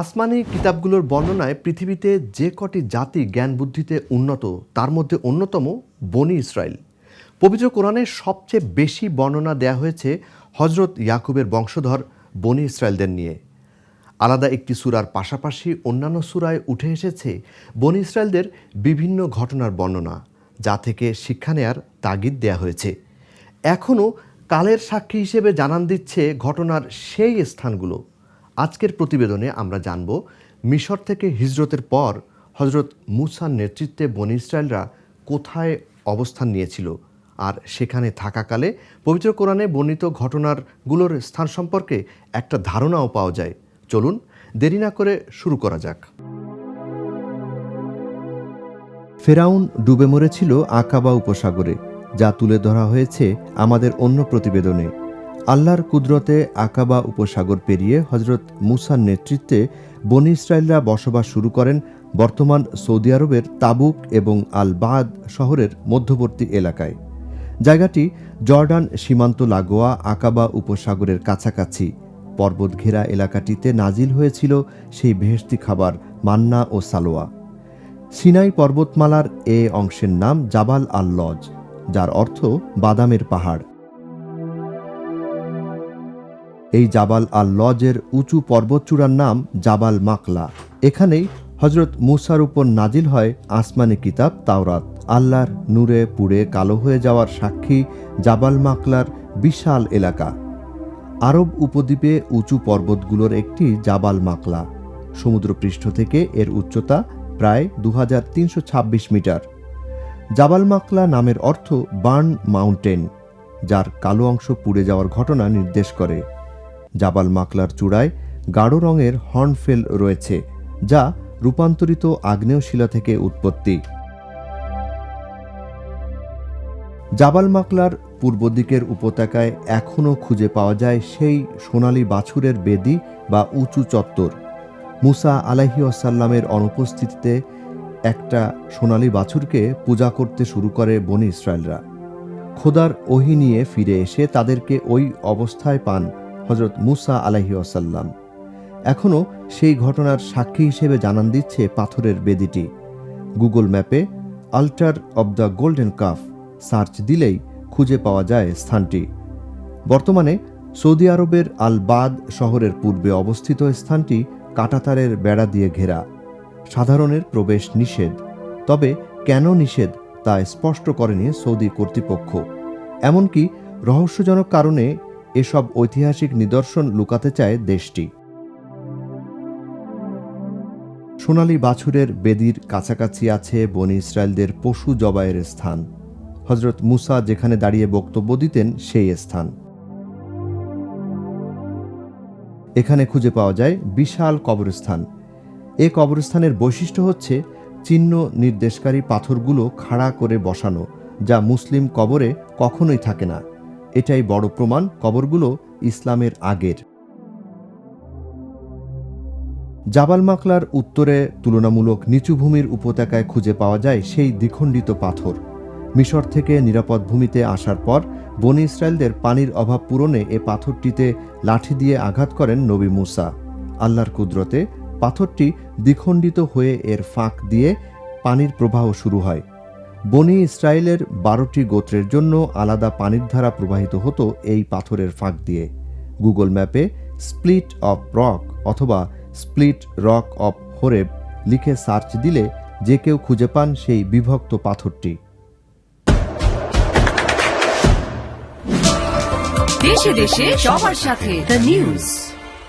আসমানি কিতাবগুলোর বর্ণনায় পৃথিবীতে যে কটি জাতি জ্ঞান বুদ্ধিতে উন্নত, তার মধ্যে অন্যতম বনি ইসরায়েল পবিত্র কোরআনে সবচেয়ে বেশি বর্ণনা দেয়া হয়েছে হজরত ইয়াকুবের বংশধর বনি ইসরায়েলদের নিয়ে। আলাদা একটি সুরার পাশাপাশি অন্যান্য সুরায় উঠে এসেছে বনি ইসরায়েলদের বিভিন্ন ঘটনার বর্ণনা, যা থেকে শিক্ষা নেয়ার তাগিদ দেয়া হয়েছে। এখনও কালের সাক্ষী হিসেবে জানান দিচ্ছে ঘটনার সেই স্থানগুলো। আজকের প্রতিবেদনে আমরা জানব, মিশর থেকে হিজরতের পর হজরত মুসার নেতৃত্বে বনি ইসরায়েলরা কোথায় অবস্থান নিয়েছিল আর সেখানে থাকাকালে পবিত্র কোরআনে বর্ণিত ঘটনারগুলোর স্থান সম্পর্কে একটা ধারণাও পাওয়া যায়। চলুন, দেরি না করে শুরু করা যাক। ফেরাউন ডুবে মরেছিল আকাবা উপসাগরে, যা তুলে ধরা হয়েছে আমাদের অন্য প্রতিবেদনে। আল্লাহর কুদরতে আকাবা উপসাগর পেরিয়ে হজরত মুসার নেতৃত্বে বনি ইসরায়েলরা বসবাস শুরু করেন বর্তমান সৌদি আরবের তাবুক এবং আল বাদ শহরের মধ্যবর্তী এলাকায়। জায়গাটি জর্ডান, সীমান্ত লাগোয়া আকাবা উপসাগরের কাছাকাছি। পর্বত ঘেরা এলাকাটিতে নাজিল হয়েছিল সেই ভেস্তি খাবার মান্না ও সালোয়া। সিনাই পর্বতমালার এ অংশের নাম জাবাল আল লজ যার অর্থ বাদামের পাহাড়। এই জাবাল আল লজের উঁচু পর্বতচূড়ার নাম জাবাল মাকলা। এখানেই হজরত মুসার উপর নাজিল হয় আসমানি কিতাব তাওরাত। আল্লাহর নূরে পুড়ে কালো হয়ে যাওয়ার সাক্ষী জাবাল মাকলার বিশাল এলাকা। আরব উপদ্বীপে উঁচু পর্বতগুলোর একটি জাবাল মাকলা। সমুদ্রপৃষ্ঠ থেকে এর উচ্চতা প্রায় দু হাজার তিনশো ছাব্বিশ মিটার। জাবাল মাকলা নামের অর্থ বার্ন মাউন্টেন, যার কালো অংশ পুড়ে যাওয়ার ঘটনা নির্দেশ করে। জাবাল মাকলার চূড়ায় গাঢ় রঙের হর্নফেল রয়েছে, যা রূপান্তরিত আগ্নেয় শিলা থেকে উৎপত্তি। জাবাল মাকলার পূর্ব দিকের উপত্যকায় এখনও খুঁজে পাওয়া যায় সেই সোনালী বাছুরের বেদি বা উঁচু চত্বর। মুসা আলাহি আসাল্লামের অনুপস্থিতিতে একটা সোনালী বাছুরকে পূজা করতে শুরু করে বনি ইসরায়েলরা। খোদার ওহি নিয়ে ফিরে এসে তাদেরকে ওই অবস্থায় পান। হজরত মুসা আলাহি আসাল্লাম এখনও সেই ঘটনার সাক্ষী হিসেবে জানান দিচ্ছে পাথরের বেদিটি। গুগল ম্যাপে altar of the golden calf search দিলেই খুঁজে পাওয়া যায় স্থানটি। বর্তমানে সৌদি আরবের আল বাদ শহরের পূর্বে অবস্থিত স্থানটি কাটাতারের বেড়া দিয়ে ঘেরা। সাধারণের প্রবেশ নিষেধ। তবে কেন নিষেধ তা স্পষ্ট করেনি সৌদি কর্তৃপক্ষ। এমনকি রহস্যজনক কারণে এসব ঐতিহাসিক নিদর্শন লুকাতে চায় দেশটি। সোনালী বাছুরের বেদির কাছাকাছি আছে বনি ইসরায়েলদের পশু জবাইয়ের স্থান। হজরত মুসা যেখানে দাঁড়িয়ে বক্তব্য দিতেন, সেই স্থান। এখানে খুঁজে পাওয়া যায় বিশাল কবরস্থান। এ কবরস্থানের বৈশিষ্ট্য হচ্ছে চিহ্ন নির্দেশকারী পাথরগুলো খাড়া করে বসানো, যা মুসলিম কবরে কখনোই থাকে না। এটাই বড় প্রমাণ কবরগুলো ইসলামের আগের। জাবাল মাকলার উত্তরে তুলনামূলক নিচু ভূমির উপত্যকায় খুঁজে পাওয়া যায় সেই দ্বিখণ্ডিত পাথর। মিশর থেকে নিরাপদ ভূমিতে আসার পর বনি ইসরায়েলদের পানির অভাব পূরণে এ পাথরটিতে লাঠি দিয়ে আঘাত করেন নবী মুসা। আল্লাহর কুদরতে পাথরটি দ্বিখণ্ডিত হয়ে এর ফাঁক দিয়ে পানির প্রবাহ শুরু হয়। বনি ইসরায়েলের বারোটি গোত্রের জন্য আলাদা পানির ধারা প্রবাহিত হতো এই পাথরের ফাঁক দিয়ে। গুগল ম্যাপে স্প্লিট অফ রক অথবা স্প্লিট রক অফ হোরেব লিখে সার্চ দিলে যে কেউ খুঁজে পান সেই বিভক্ত পাথরটি। দেশে দেশে সবার সাথে দ্য নিউজ।